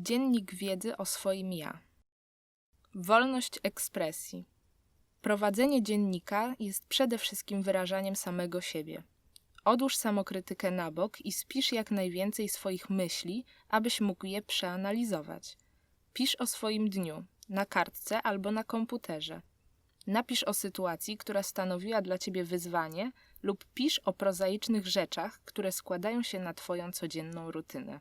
Dziennik wiedzy o swoim ja. Wolność ekspresji. Prowadzenie dziennika jest przede wszystkim wyrażaniem samego siebie. Odłóż samokrytykę na bok i spisz jak najwięcej swoich myśli, abyś mógł je przeanalizować. Pisz o swoim dniu, na kartce albo na komputerze. Napisz o sytuacji, która stanowiła dla ciebie wyzwanie, lub pisz o prozaicznych rzeczach, które składają się na twoją codzienną rutynę.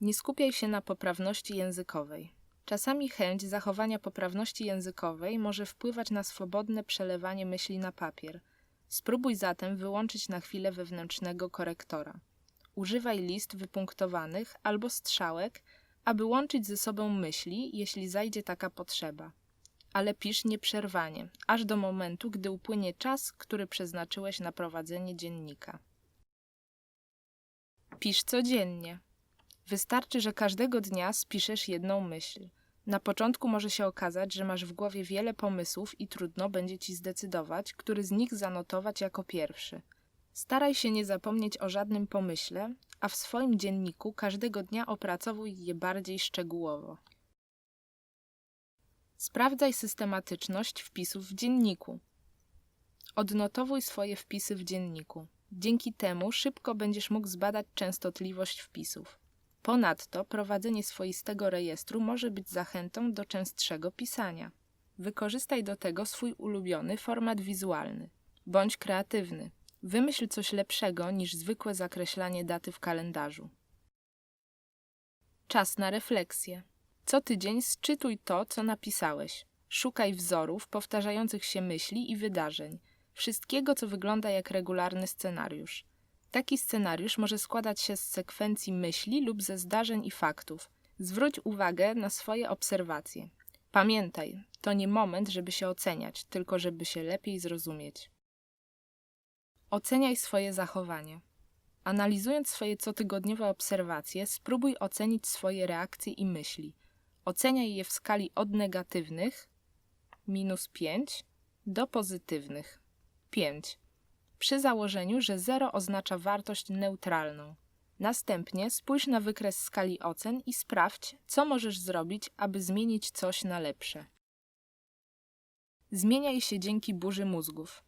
Nie skupiaj się na poprawności językowej. Czasami chęć zachowania poprawności językowej może wpływać na swobodne przelewanie myśli na papier. Spróbuj zatem wyłączyć na chwilę wewnętrznego korektora. Używaj list wypunktowanych albo strzałek, aby łączyć ze sobą myśli, jeśli zajdzie taka potrzeba. Ale pisz nieprzerwanie, aż do momentu, gdy upłynie czas, który przeznaczyłeś na prowadzenie dziennika. Pisz codziennie. Wystarczy, że każdego dnia spiszesz jedną myśl. Na początku może się okazać, że masz w głowie wiele pomysłów i trudno będzie ci zdecydować, który z nich zanotować jako pierwszy. Staraj się nie zapomnieć o żadnym pomyśle, a w swoim dzienniku każdego dnia opracowuj je bardziej szczegółowo. Sprawdzaj systematyczność wpisów w dzienniku. Odnotowuj swoje wpisy w dzienniku. Dzięki temu szybko będziesz mógł zbadać częstotliwość wpisów. Ponadto prowadzenie swoistego rejestru może być zachętą do częstszego pisania. Wykorzystaj do tego swój ulubiony format wizualny. Bądź kreatywny. Wymyśl coś lepszego niż zwykłe zakreślanie daty w kalendarzu. Czas na refleksję. Co tydzień sczytuj to, co napisałeś. Szukaj wzorów powtarzających się myśli i wydarzeń, wszystkiego, co wygląda jak regularny scenariusz. Taki scenariusz może składać się z sekwencji myśli lub ze zdarzeń i faktów. Zwróć uwagę na swoje obserwacje. Pamiętaj, to nie moment, żeby się oceniać, tylko żeby się lepiej zrozumieć. Oceniaj swoje zachowanie. Analizując swoje cotygodniowe obserwacje, spróbuj ocenić swoje reakcje i myśli. Oceniaj je w skali od negatywnych minus 5 do pozytywnych 5 przy założeniu, że 0 oznacza wartość neutralną. Następnie spójrz na wykres skali ocen i sprawdź, co możesz zrobić, aby zmienić coś na lepsze. Zmieniaj się dzięki burzy mózgów.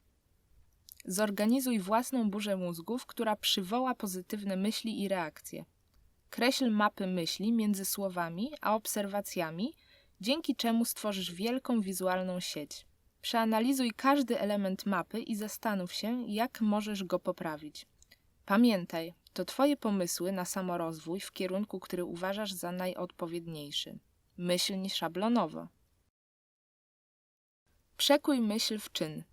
Zorganizuj własną burzę mózgów, która przywoła pozytywne myśli i reakcje. Kreśl mapy myśli między słowami a obserwacjami, dzięki czemu stworzysz wielką wizualną sieć. Przeanalizuj każdy element mapy i zastanów się, jak możesz go poprawić. Pamiętaj, to Twoje pomysły na samorozwój w kierunku, który uważasz za najodpowiedniejszy. Myśl szablonowo. Przekuj myśl w czyn.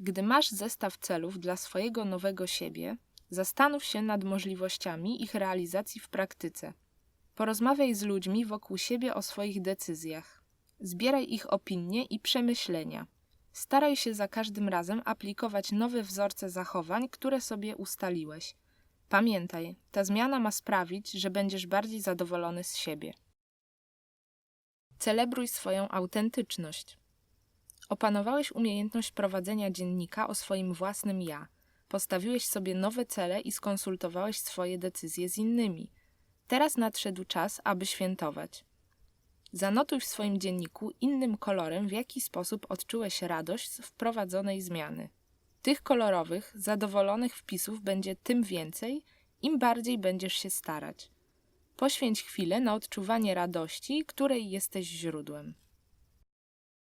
Gdy masz zestaw celów dla swojego nowego siebie, zastanów się nad możliwościami ich realizacji w praktyce. Porozmawiaj z ludźmi wokół siebie o swoich decyzjach. Zbieraj ich opinie i przemyślenia. Staraj się za każdym razem aplikować nowe wzorce zachowań, które sobie ustaliłeś. Pamiętaj, ta zmiana ma sprawić, że będziesz bardziej zadowolony z siebie. Celebruj swoją autentyczność. Opanowałeś umiejętność prowadzenia dziennika o swoim własnym ja. Postawiłeś sobie nowe cele i skonsultowałeś swoje decyzje z innymi. Teraz nadszedł czas, aby świętować. Zanotuj w swoim dzienniku innym kolorem, w jaki sposób odczułeś radość z wprowadzonej zmiany. Tych kolorowych, zadowolonych wpisów będzie tym więcej, im bardziej będziesz się starać. Poświęć chwilę na odczuwanie radości, której jesteś źródłem.